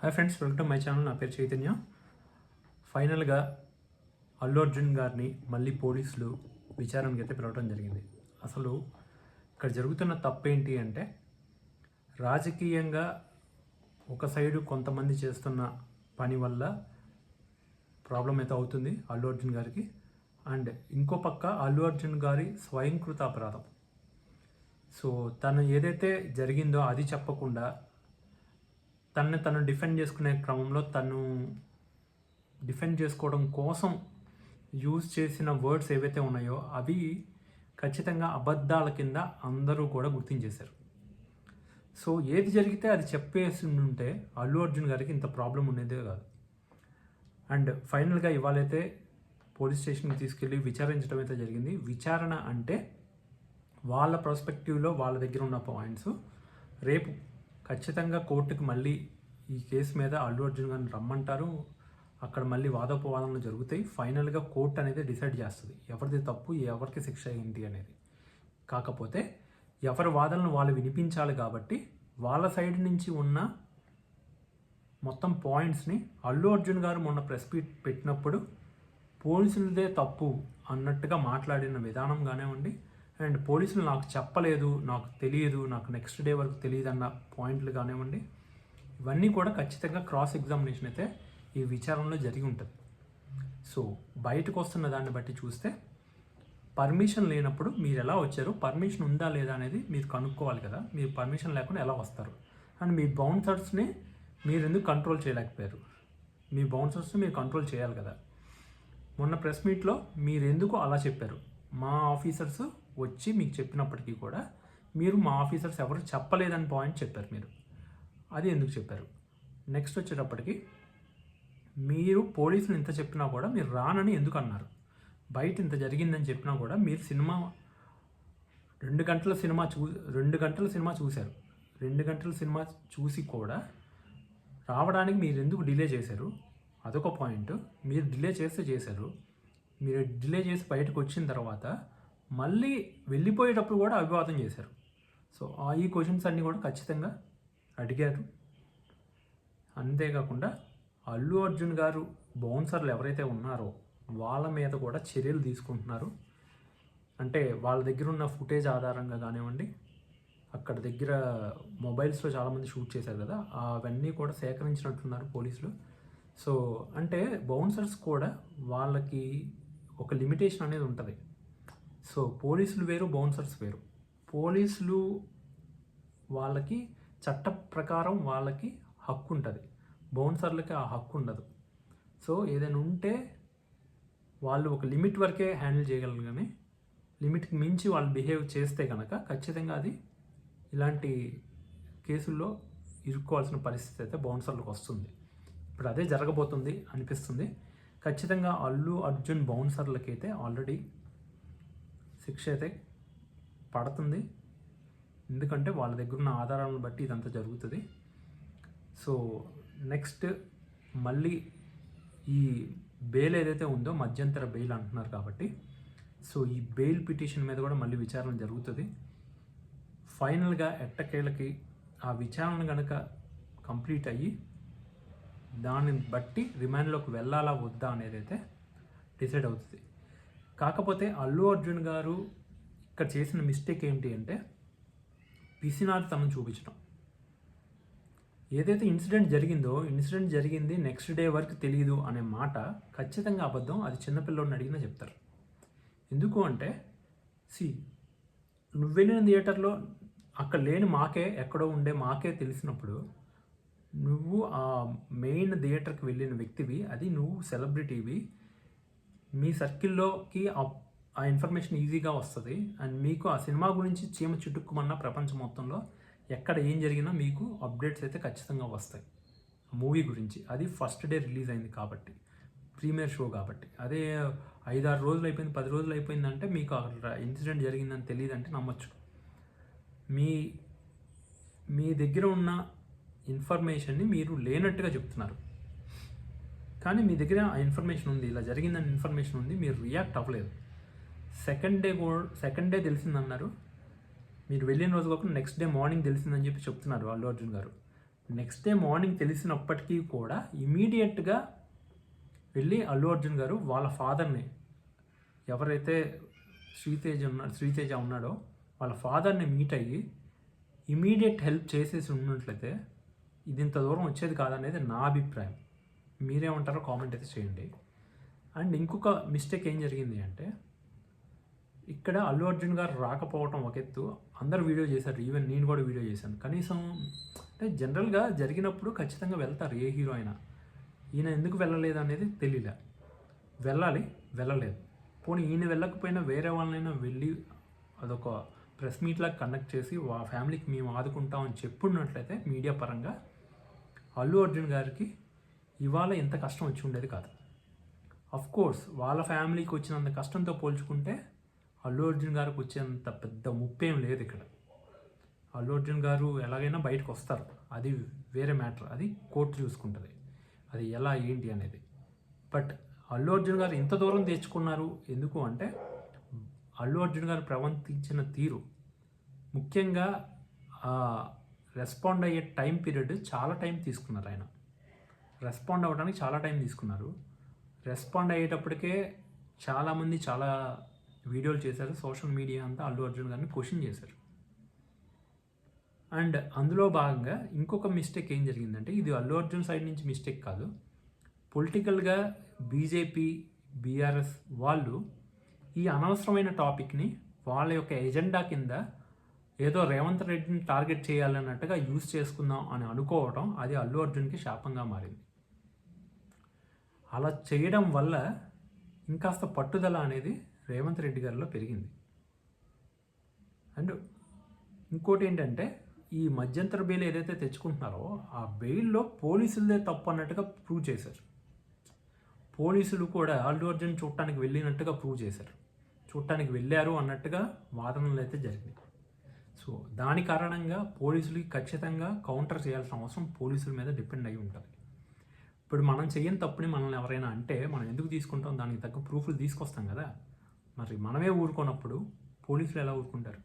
Hi friends welcome to my channel నా పేరు చైతన్య. ఫైనల్గా అల్లు అర్జున్ గారిని మళ్ళీ పోలీసులు విచారణకి అయితే పిలవడం జరిగింది. అసలు ఇక్కడ జరుగుతున్న తప్పేంటి అంటే రాజకీయంగా ఒక సైడు కొంతమంది చేస్తున్న పని వల్ల ప్రాబ్లం అయితే అవుతుంది అల్లు అర్జున్ గారికి. అండ్ ఇంకో పక్క అల్లు అర్జున్ గారి స్వయంకృత అపరాధం. సో తను ఏదైతే జరిగిందో అది చెప్పకుండా తనని తను డిఫెండ్ చేసుకునే క్రమంలో తను డిఫెండ్ చేసుకోవడం కోసం యూజ్ చేసిన వర్డ్స్ ఏవైతే ఉన్నాయో అవి ఖచ్చితంగా అబద్ధాల కింద అందరూ కూడా గుర్తించేశారు. సో ఏది జరిగితే అది చెప్పేసి ఉంటే అల్లు అర్జున్ గారికి ఇంత ప్రాబ్లం ఉండేదే కాదు. అండ్ ఫైనల్గా ఇవాళైతే పోలీస్ స్టేషన్కి తీసుకెళ్ళి విచారించడం అయితే జరిగింది. విచారణ అంటే వాళ్ళ ప్రాస్పెక్టివ్లో వాళ్ళ దగ్గర ఉన్న పాయింట్స్ రేపు ఖచ్చితంగా కోర్టుకి మళ్ళీ ఈ కేసు మీద అల్లు అర్జున్ గారిని రమ్మంటారు. అక్కడ మళ్ళీ వాదోపవాదనలు జరుగుతాయి. ఫైనల్గా కోర్టు అనేది డిసైడ్ చేస్తుంది. ఎవరిది తప్పు ఎవరికి శిక్ష ఏంటి అనేది. కాకపోతే ఎవరి వాదనలు వాళ్ళు వినిపించాలి కాబట్టి వాళ్ళ సైడ్ నుంచి ఉన్న మొత్తం పాయింట్స్ని అల్లు అర్జున్ గారు మొన్న ప్రెస్ మీట్ పెట్టినప్పుడు పోలీసులదే తప్పు అన్నట్టుగా మాట్లాడిన విధానం కానివ్వండి అండ్ పోలీసులు నాకు చెప్పలేదు నాకు తెలియదు నాకు నెక్స్ట్ డే వరకు తెలియదు అన్న పాయింట్లు కానివ్వండి ఇవన్నీ కూడా ఖచ్చితంగా క్రాస్ ఎగ్జామినేషన్ అయితే ఈ విచారణలో జరిగి ఉంటుంది. సో బయటకు వస్తున్న దాన్ని బట్టి చూస్తే పర్మిషన్ లేనప్పుడు మీరు ఎలా వచ్చారు పర్మిషన్ ఉందా లేదా అనేది మీరు కనుక్కోవాలి కదా మీరు పర్మిషన్ లేకుండా ఎలా వస్తారు? అండ్ మీ బౌన్సర్స్ని మీరు ఎందుకు కంట్రోల్ చేయలేకపోయారు? మీ బౌన్సర్స్ని మీరు కంట్రోల్ చేయాలి కదా. మొన్న ప్రెస్ మీట్లో మీరు ఎందుకు అలా చెప్పారు? మా ఆఫీసర్స్ వచ్చి మీకు చెప్పినప్పటికీ కూడా మీరు మా ఆఫీసర్స్ ఎవరు చెప్పలేదని పాయింట్ చెప్పారు మీరు. అది ఎందుకు చెప్పారు? నెక్స్ట్ వచ్చేటప్పటికి మీరు పోలీసులు ఇంత చెప్పినా కూడా మీరు రానని ఎందుకు అన్నారు? బయట ఇంత జరిగిందని చెప్పినా కూడా మీరు సినిమా రెండు గంటల సినిమా చూ రెండు గంటల సినిమా చూశారు. రెండు గంటల సినిమా చూసి కూడా రావడానికి మీరు ఎందుకు డిలే చేశారు? అదొక పాయింట్. మీరు డిలే చేస్తే చేశారు. మీరు డిలే చేసి బయటకు వచ్చిన తర్వాత మళ్ళీ వెళ్ళిపోయేటప్పుడు కూడా అభివాదం చేశారు. సో ఆ ఈ క్వశ్చన్స్ అన్నీ కూడా ఖచ్చితంగా అడిగారు. అంతేకాకుండా అల్లు అర్జున్ గారు బౌన్సర్లు ఎవరైతే ఉన్నారో వాళ్ళ మీద కూడా చర్యలు తీసుకుంటున్నారు. అంటే వాళ్ళ దగ్గర ఉన్న ఫుటేజ్ ఆధారంగా కానివ్వండి అక్కడ దగ్గర మొబైల్స్లో చాలామంది షూట్ చేశారు కదా అవన్నీ కూడా సేకరించినట్లున్నారు పోలీసులు. సో అంటే బౌన్సర్స్ కూడా వాళ్ళకి ఒక లిమిటేషన్ అనేది ఉంటుంది. సో పోలీసులు వేరు బౌన్సర్స్ వేరు. పోలీసులు వాళ్ళకి చట్ట ప్రకారం వాళ్ళకి హక్కు ఉంటుంది. బౌన్సర్లకి ఆ హక్కు ఉండదు. సో ఏదైనా ఉంటే వాళ్ళు ఒక లిమిట్ వరకే హ్యాండిల్ చేయగలరు కానీ లిమిట్కి మించి వాళ్ళు బిహేవ్ చేస్తే కనుక ఖచ్చితంగా అది ఇలాంటి కేసుల్లో ఇరుక్కోవాల్సిన పరిస్థితి అయితే బౌన్సర్లకు వస్తుంది. ఇప్పుడు అదే జరగబోతుంది అనిపిస్తుంది. ఖచ్చితంగా అల్లు అర్జున్ బౌన్సర్లకైతే ఆల్రెడీ శిక్ష అయితే పడుతుంది. ఎందుకంటే వాళ్ళ దగ్గర ఉన్న ఆధారాలను బట్టి ఇదంతా జరుగుతుంది. సో నెక్స్ట్ మళ్ళీ ఈ బెయిల్ ఏదైతే ఉందో మధ్యంతర బెయిల్ అంటున్నారు కాబట్టి సో ఈ బెయిల్ పిటిషన్ మీద కూడా మళ్ళీ విచారణ జరుగుతుంది. ఫైనల్గా ఎట్టకేళ్ళకి ఆ విచారణ కనుక కంప్లీట్ అయ్యి దాన్ని బట్టి రిమాండ్లోకి వెళ్ళాలా వద్దా అనేది అయితే డిసైడ్ అవుతుంది. కాకపోతే అల్లు అర్జున్ గారు ఇక్కడ చేసిన మిస్టేక్ ఏంటి అంటే పిసినారితనం చూపించడం ఏదైతే ఇన్సిడెంట్ జరిగిందో ఇన్సిడెంట్ జరిగింది నెక్స్ట్ డే వరకు తెలియదు అనే మాట ఖచ్చితంగా అబద్ధం అది చిన్నపిల్లోడిని అడిగినా చెప్తారు. ఎందుకు అంటే సి నువ్వు వెళ్ళిన థియేటర్లో అక్కడ లేని మాకే ఎక్కడో ఉండే మాకే తెలిసినప్పుడు నువ్వు ఆ మెయిన్ థియేటర్కి వెళ్ళిన వ్యక్తివి అది నువ్వు సెలబ్రిటీవి. మీ సర్కిల్లోకి ఆ ఇన్ఫర్మేషన్ ఈజీగా వస్తుంది. అండ్ మీకు ఆ సినిమా గురించి చీమ చుట్టుకుమన్న ప్రపంచం మొత్తంలో ఎక్కడ ఏం జరిగినా మీకు అప్డేట్స్ అయితే ఖచ్చితంగా వస్తాయి. మూవీ గురించి. అది ఫస్ట్ డే రిలీజ్ అయింది కాబట్టి. ప్రీమియర్ షో కాబట్టి. అదే ఐదారు రోజులు అయిపోయింది పది రోజులు అయిపోయిందంటే మీకు అక్కడ ఇన్సిడెంట్ జరిగిందని తెలియదంటే నమ్మచ్చు. మీ మీ దగ్గర ఉన్న ఇన్ఫర్మేషన్ని మీరు లేనట్టుగా చెప్తున్నారు. కానీ మీ దగ్గర ఆ ఇన్ఫర్మేషన్ ఉంది ఇలా జరిగిందని ఇన్ఫర్మేషన్ ఉంది మీరు రియాక్ట్ అవ్వలేదు. సెకండ్ డే కూడా సెకండ్ డే తెలిసిందన్నారు. మీరు వెళ్ళిన రోజు కాకుండా నెక్స్ట్ డే మార్నింగ్ తెలిసిందని చెప్పి చెప్తున్నారు అల్లు అర్జున్ గారు. నెక్స్ట్ డే మార్నింగ్ తెలిసినప్పటికీ కూడా ఇమీడియట్గా వెళ్ళి అల్లు అర్జున్ గారు వాళ్ళ ఫాదర్ని ఎవరైతే శ్రీతేజ ఉన్నా శ్రీతేజ ఉన్నాడో వాళ్ళ ఫాదర్ని మీట్ అయ్యి ఇమీడియట్ హెల్ప్ చేసేసి ఉన్నట్లయితే ఇది ఇంత దూరం వచ్చేది కాదనేది నా అభిప్రాయం. మీరేమంటారో కామెంట్ అయితే చేయండి. అండ్ ఇంకొక మిస్టేక్ ఏం జరిగింది అంటే ఇక్కడ అల్లు అర్జున్ గారు రాకపోవటం ఒక ఎత్తు. అందరు వీడియో చేశారు. ఈవెన్ నేను కూడా వీడియో చేశాను. కనీసం అంటే జనరల్గా జరిగినప్పుడు ఖచ్చితంగా వెళ్తారు ఏ హీరో అయినా. ఈయన ఎందుకు వెళ్ళలేదు అనేది తెలియలే. వెళ్ళాలి వెళ్ళలేదు. పోనీ ఈయన వెళ్ళకపోయినా వేరే వాళ్ళనైనా వెళ్ళి అదొక ప్రెస్ మీట్లాగా కండక్ట్ చేసి వా ఫ్యామిలీకి మేము ఆదుకుంటామని చెప్పున్నట్లయితే మీడియా పరంగా అల్లు అర్జున్ గారికి ఇవాళ ఎంత కష్టం వచ్చి ఉండేది కాదు. అఫ్ కోర్స్ వాళ్ళ ఫ్యామిలీకి వచ్చినంత కష్టంతో పోల్చుకుంటే అల్లు అర్జున్ గారికి వచ్చేంత పెద్ద ముప్పేం లేదు ఇక్కడ. అల్లు అర్జున్ గారు ఎలాగైనా బయటకు వస్తారు. అది వేరే మ్యాటర్. అది కోర్టు చూసుకుంటుంది. అది ఎలా ఏంటి అనేది. బట్ అల్లు అర్జున్ గారు ఇంత దూరం తెచ్చుకున్నారు ఎందుకు అంటే అల్లు అర్జున్ గారు ప్రవర్తించిన తీరు. ముఖ్యంగా రెస్పాండ్ అయ్యే టైం పీరియడ్ చాలా టైం తీసుకున్నారు ఆయన. రెస్పాండ్ అవ్వడానికి చాలా టైం తీసుకున్నారు. రెస్పాండ్ అయ్యేటప్పటికే చాలామంది చాలా వీడియోలు చేశారు. సోషల్ మీడియా అంతా అల్లు అర్జున్ గారిని క్వశ్చన్ చేశారు. అండ్ అందులో భాగంగా ఇంకొక మిస్టేక్ ఏం జరిగిందంటే ఇది అల్లు అర్జున్ సైడ్ నుంచి మిస్టేక్ కాదు. పొలిటికల్గా బీజేపీ బీఆర్ఎస్ వాళ్ళు ఈ అనవసరమైన టాపిక్ని వాళ్ళ యొక్క ఎజెండా కింద ఏదో రేవంత్ రెడ్డిని టార్గెట్ చేయాలన్నట్టుగా యూజ్ చేసుకుందాం అని అనుకోవడం అది అల్లు అర్జున్కి శాపంగా మారింది. అలా చేయడం వల్ల ఇంకాస్త పట్టుదల అనేది రేవంత్ రెడ్డి గారిలో పెరిగింది. అండ్ ఇంకోటి ఏంటంటే ఈ మధ్యంతర బెయిల్ ఏదైతే తెచ్చుకుంటున్నారో ఆ బెయిల్లో పోలీసులదే తప్పు అన్నట్టుగా ప్రూవ్ చేశారు. పోలీసులు కూడా అల్లు అర్జున్ చూడటానికి వెళ్ళినట్టుగా ప్రూవ్ చేశారు. చూడటానికి వెళ్ళారు అన్నట్టుగా వాదనలు అయితే జరిగినాయి. సో దాని కారణంగా పోలీసులకి ఖచ్చితంగా కౌంటర్ చేయాల్సిన అవసరం పోలీసుల మీద డిపెండ్ అయి ఉంటుంది. ఇప్పుడు మనం చేయని తప్పుని మనల్ని ఎవరైనా అంటే మనం ఎందుకు తీసుకుంటాం? దానికి తగ్గ ప్రూఫ్లు తీసుకొస్తాం కదా. మరి మనమే ఊరుకోనప్పుడు పోలీసులు ఎలా ఊరుకుంటారు?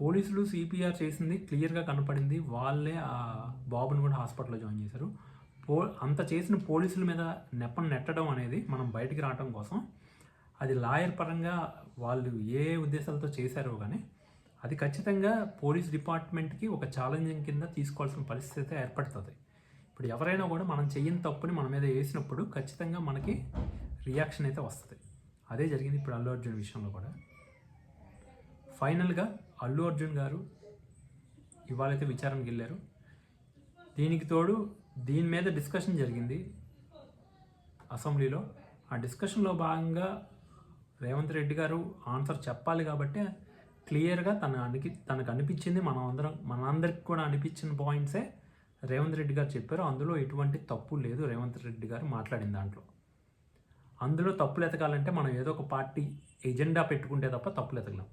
పోలీసులు సిపిఆర్ చేసింది క్లియర్గా కనపడింది. వాళ్ళే ఆ బాబుని కూడా హాస్పిటల్లో జాయిన్ చేశారు. పో అంత చేసిన పోలీసుల మీద నెప్పను నెట్టడం అనేది మనం బయటికి రావడం కోసం అది లాయర్ పరంగా వాళ్ళు ఏ ఉద్దేశాలతో చేశారో కానీ అది ఖచ్చితంగా పోలీస్ డిపార్ట్మెంట్కి ఒక ఛాలెంజింగ్ కింద తీసుకోవాల్సిన పరిస్థితి అయితే ఏర్పడుతుంది. ఇప్పుడు ఎవరైనా కూడా మనం చెయ్యని తప్పుని మన మీద వేసినప్పుడు ఖచ్చితంగా మనకి రియాక్షన్ అయితే వస్తుంది. అదే జరిగింది ఇప్పుడు అల్లు అర్జున్ విషయంలో కూడా. ఫైనల్గా అల్లు అర్జున్ గారు ఇవాళైతే విచారణకి వెళ్ళారు. దీనికి తోడు దీని మీద డిస్కషన్ జరిగింది అసెంబ్లీలో. ఆ డిస్కషన్లో భాగంగా రేవంత్ రెడ్డి గారు ఆన్సర్ చెప్పాలి కాబట్టి క్లియర్గా తన అనికి తనకు అనిపించింది. మనం అందరం మనందరికి కూడా అనిపించిన పాయింట్సే రేవంత్ రెడ్డి గారు చెప్పారు. అందులో ఎటువంటి తప్పు లేదు రేవంత్ రెడ్డి గారు మాట్లాడిన దాంట్లో. అందులో తప్పులు ఎతకాలంటే మనం ఏదో ఒక పార్టీ ఎజెండా పెట్టుకుంటే తప్ప తప్పులు ఎతకలేం.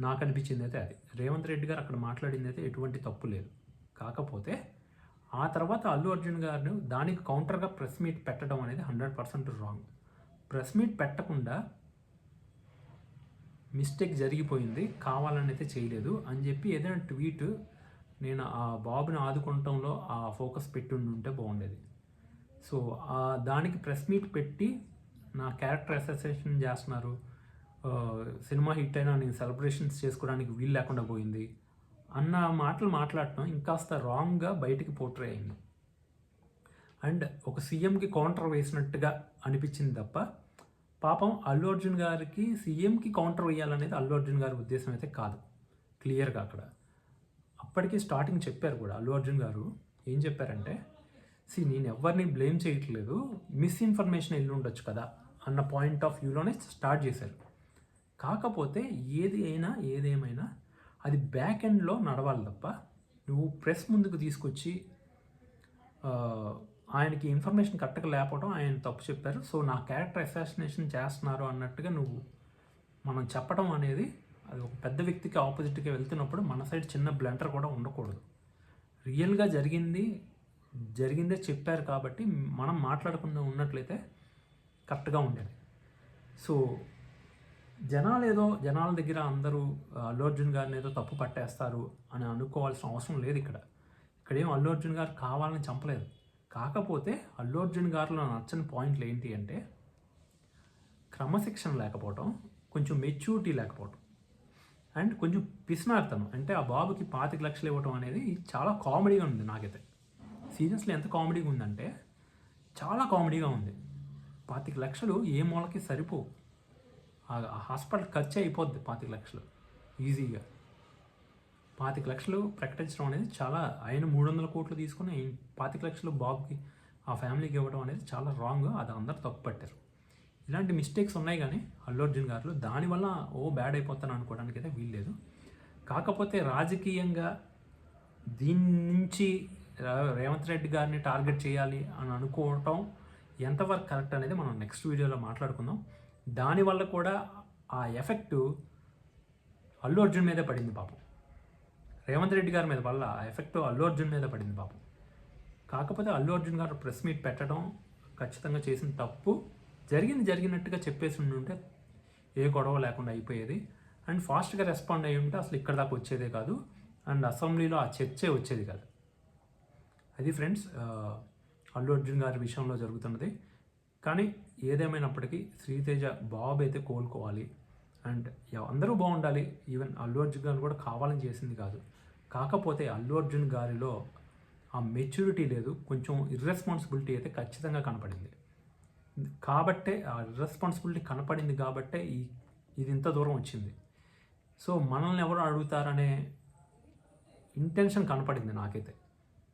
నాకు అనిపించింది అయితే అది. రేవంత్ రెడ్డి గారు అక్కడ మాట్లాడింది అయితే ఎటువంటి తప్పు లేదు. కాకపోతే ఆ తర్వాత అల్లు అర్జున్ గారు దానికి కౌంటర్గా ప్రెస్ మీట్ పెట్టడం అనేది hundred percent wrong. Press meet పెట్టకుండా మిస్టేక్ జరిగిపోయింది కావాలని అయితే చేయలేదు అని చెప్పి ఏదైనా ట్వీట్ నేను ఆ బాబుని ఆదుకుంటంలో ఆ ఫోకస్ పెట్టి ఉంటే బాగుండేది. సో దానికి ప్రెస్ మీట్ పెట్టి నా క్యారెక్టర్ అసోసియేషన్ చేస్తున్నారు. సినిమా హిట్ అయినా నేను సెలబ్రేషన్స్ చేసుకోవడానికి వీలు లేకుండా పోయింది అన్న మాటలు మాట్లాడటం ఇంకాస్త రాంగ్గా బయటికి పోర్ట్రే అయింది. అండ్ ఒక సీఎంకి కౌంటర్ వేసినట్టుగా అనిపించింది తప్ప పాపం అల్లు అర్జున్ గారికి సీఎంకి కౌంటర్ వేయాలనేది అల్లు అర్జున్ గారి ఉద్దేశం అయితే కాదు. క్లియర్గా అక్కడ. అప్పటికి స్టార్టింగ్ చెప్పారు కూడా అల్లు అర్జున్ గారు. ఏం చెప్పారంటే సి నేను ఎవరిని బ్లేమ్ చేయట్లేదు. మిస్ఇన్ఫర్మేషన్ వెళ్ళి ఉండొచ్చు కదా అన్న పాయింట్ ఆఫ్ వ్యూలోనే స్టార్ట్ చేశారు. కాకపోతే ఏది అయినా ఏదేమైనా అది బ్యాక్ ఎండ్లో నడవాలి తప్ప నువ్వు ప్రెస్ ముందుకు తీసుకొచ్చి ఆయనకి ఇన్ఫర్మేషన్ కరెక్ట్గా లేకపోవడం ఆయన తప్పు చెప్పారు. సో నా క్యారెక్టర్ అసాసినేషన్ చేస్తున్నారు అన్నట్టుగా నువ్వు మనం చెప్పడం అనేది అది ఒక పెద్ద వ్యక్తికి ఆపోజిట్గా వెళ్తున్నప్పుడు మన సైడ్ చిన్న బ్లంటర్ కూడా ఉండకూడదు. రియల్గా జరిగింది జరిగిందే చెప్పారు కాబట్టి మనం మాట్లాడకుండా ఉన్నట్లయితే కరెక్ట్గా ఉండేది. సో జనాలు ఏదో జనాల దగ్గర అందరూ అల్లు అర్జున్ గారిని ఏదో తప్పు పట్టేస్తారు అని అనుకోవాల్సిన అవసరం లేదు ఇక్కడ. ఇక్కడేం అల్లు అర్జున్ గారు కావాలని చంపలేదు. కాకపోతే అల్లు అర్జున్ గారిలో నచ్చని పాయింట్లు ఏంటి అంటే క్రమశిక్షణ లేకపోవటం కొంచెం మెచ్యూరిటీ లేకపోవటం అండ్ కొంచెం పిసినార్తనం. అంటే ఆ బాబుకి పాతిక లక్షలు ఇవ్వటం అనేది చాలా కామెడీగా ఉంది నాకైతే. సీరియస్లీ ఎంత కామెడీగా ఉందంటే చాలా కామెడీగా ఉంది. పాతిక లక్షలు ఏ మూలకి సరిపోవు. ఆ హాస్పిటల్ ఖర్చు అయిపోద్ది పాతిక లక్షలు. ఈజీగా. పాతిక లక్షలు ప్రకటించడం అనేది చాలా ఆయన మూడు వందల కోట్లు తీసుకుని పాతిక లక్షలు బాబుకి ఆ ఫ్యామిలీకి ఇవ్వడం అనేది చాలా రాంగ్ అది అందరు తప్పు పట్టారు. ఇలాంటి మిస్టేక్స్ ఉన్నాయి కానీ అల్లు అర్జున్ గారు దానివల్ల ఓ బ్యాడ్ అయిపోతాను అనుకోవడానికి అయితే వీల్లేదు కాకపోతే రాజకీయంగా దీని నుంచి రేవంత్ రెడ్డి గారిని టార్గెట్ చేయాలి అని అనుకోవటం ఎంతవరకు కరెక్ట్ అనేది మనం నెక్స్ట్ వీడియోలో మాట్లాడుకుందాం. దానివల్ల కూడా ఆ ఎఫెక్టు అల్లు అర్జున్ మీదే పడింది పాపం. రేవంత్ రెడ్డి గారి మీద వల్ల ఎఫెక్ట్ అల్లు అర్జున్ మీద పడింది పాపం కాకపోతే అల్లు అర్జున్ గారు ప్రెస్ మీట్ పెట్టడం ఖచ్చితంగా చేసిన తప్పు జరిగింది జరిగినట్టుగా చెప్పేసి ఉంటే ఏ గొడవ లేకుండా అయిపోయేది. అండ్ ఫాస్ట్గా రెస్పాండ్ అయ్యి ఉంటే అసలు ఇక్కడ దాకా వచ్చేదే కాదు. అండ్ అసెంబ్లీలో ఆ చర్చే వచ్చేది కాదు. అది ఫ్రెండ్స్ అల్లు అర్జున్ గారి విషయంలో జరుగుతున్నది. కానీ ఏదేమైనప్పటికీ శ్రీతేజ బాబు అయితే కోలుకోవాలి. అండ్ అందరూ బాగుండాలి. ఈవెన్ అల్లు అర్జున్ గారు కూడా కావాలని చేసింది కాదు. కాకపోతే అల్లు అర్జున్ గారిలో ఆ మెచ్యూరిటీ లేదు కొంచెం ఇర్రెస్పాన్సిబిలిటీ అయితే ఖచ్చితంగా కనపడింది. కాబట్టే ఆ ఇర్రెస్పాన్సిబిలిటీ కనపడింది కాబట్టే ఈ ఇది ఇంత దూరం వచ్చింది. సో మనల్ని ఎవరు అడుగుతారనే ఇంటెన్షన్ కనపడింది నాకైతే.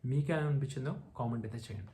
మీకేమనిపించిందో కామెంట్ అయితే చేయండి.